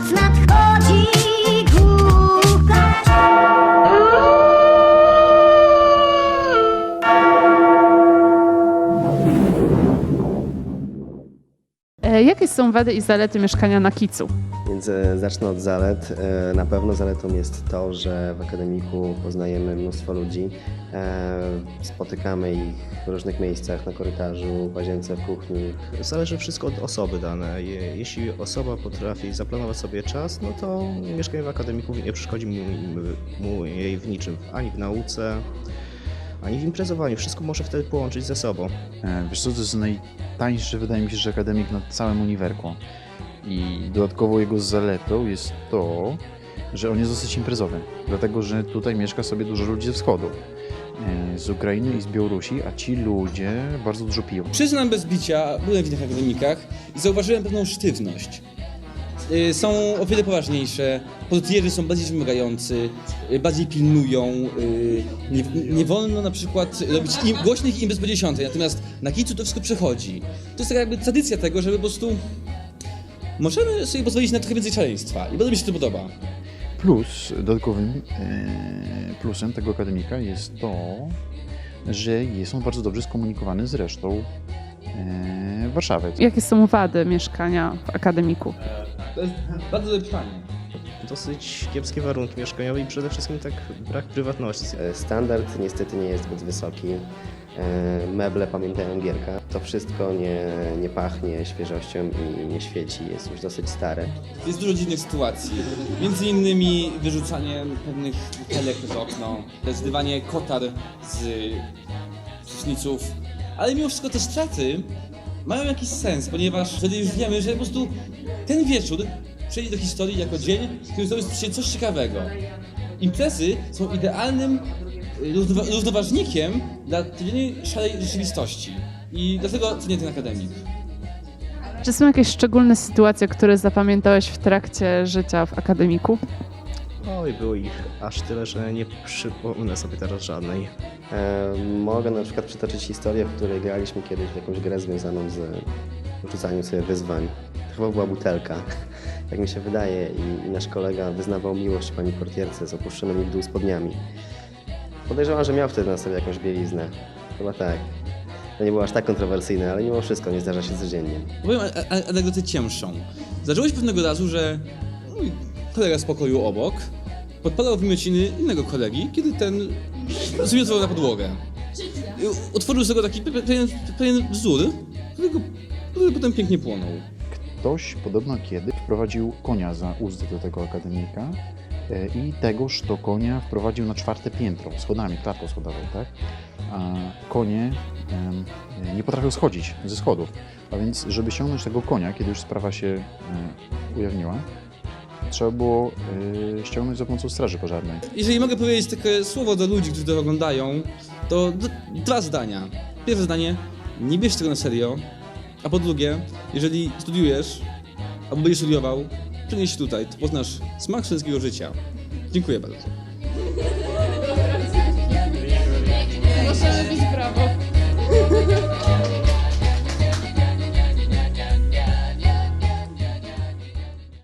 It's not. Oh. E, Jakie są wady i zalety mieszkania na kicu? Więc e, zacznę od zalet. E, Na pewno zaletą jest to, że w akademiku poznajemy mnóstwo ludzi. Spotykamy ich w różnych miejscach, na korytarzu, w łazience, w kuchni. Zależy wszystko od osoby danej. Je- Jeśli osoba potrafi zaplanować sobie czas, no to mieszkanie w akademiku nie przeszkodzi mu, mu jej w niczym. Ani w nauce, ani w imprezowaniu. Wszystko może wtedy połączyć ze sobą. E, Wiesz co, to jest najtańszy, wydaje mi się, że akademik na całym uniwerku. I dodatkowo jego zaletą jest to, że on jest dosyć imprezowy. Dlatego, że tutaj mieszka sobie dużo ludzi ze wschodu. e, Z Ukrainy i z Białorusi, a ci ludzie bardzo dużo piją. Przyznam bez bicia, byłem w innych akademikach i zauważyłem pewną sztywność. Y, Są o wiele poważniejsze, portierzy są bardziej wymagający, bardziej pilnują. y, Nie, nie wolno na przykład robić im, głośnych imprez po 10, natomiast na kicu to wszystko przechodzi. To jest taka jakby tradycja tego, żeby po prostu możemy sobie pozwolić na trochę więcej szaleństwa i bardzo mi się to podoba. Plus, dodatkowym e, plusem tego akademika jest to, że jest on bardzo dobrze skomunikowany z resztą e, Warszawy. Jakie są wady mieszkania w akademiku? To jest bardzo dobre pytanie. Dosyć kiepskie warunki mieszkaniowe i przede wszystkim tak brak prywatności. E, Standard niestety nie jest zbyt wysoki. E, Meble pamiętają Gierka. To wszystko nie, nie pachnie świeżością i nie świeci. Jest już dosyć stare. Jest dużo dziwnych sytuacji. Między innymi wyrzucanie pewnych butelek przez okno, zdywanie kotar z pryszniców. Ale mimo wszystko te straty mają jakiś sens, ponieważ wtedy już wiemy, że po prostu ten wieczór przejdzie do historii jako dzień, w którym zrobiło się coś ciekawego. Imprezy są idealnym y, równowa- równoważnikiem dla codziennej szarej rzeczywistości. I dlatego cenię ten akademik. Czy są jakieś szczególne sytuacje, które zapamiętałeś w trakcie życia w akademiku? Oj, było ich aż tyle, że nie przypomnę sobie teraz żadnej. E, Mogę na przykład przytoczyć historię, w której graliśmy kiedyś w jakąś grę związaną z rzucaniem sobie wyzwań. Chyba była butelka, jak mi się wydaje, i, i nasz kolega wyznawał miłość pani portierce z opuszczonymi w dół spodniami. Podejrzewam, że miał wtedy na sobie jakąś bieliznę. Chyba tak. To nie było aż tak kontrowersyjne, ale mimo wszystko nie zdarza się codziennie. Powiem anegdotę cięższą. Zdarzyło się pewnego razu, że mój kolega z pokoju obok podpalał wymiociny innego kolegi, kiedy ten zmiotował na podłogę. I Utworzył z tego taki pe- pe- pewien, pewien wzór, który potem pięknie płonął. Ktoś podobno kiedy wprowadził konia za uzdę do tego akademika e, i tegoż to konia wprowadził na czwarte piętro, schodami, klatką schodową, tak? A konie nie potrafią schodzić ze schodów. A więc, żeby ściągnąć tego konia, kiedy już sprawa się e, ujawniła, trzeba było e, ściągnąć za pomocą straży pożarnej. Jeżeli mogę powiedzieć takie słowo do ludzi, którzy to oglądają, to dwa zdania. Pierwsze zdanie, nie bierz tego na serio, a po drugie, jeżeli studiujesz, albo będziesz studiował, przenieś się tutaj, to poznasz smak studenckiego życia. Dziękuję bardzo. Możemy bić brawo.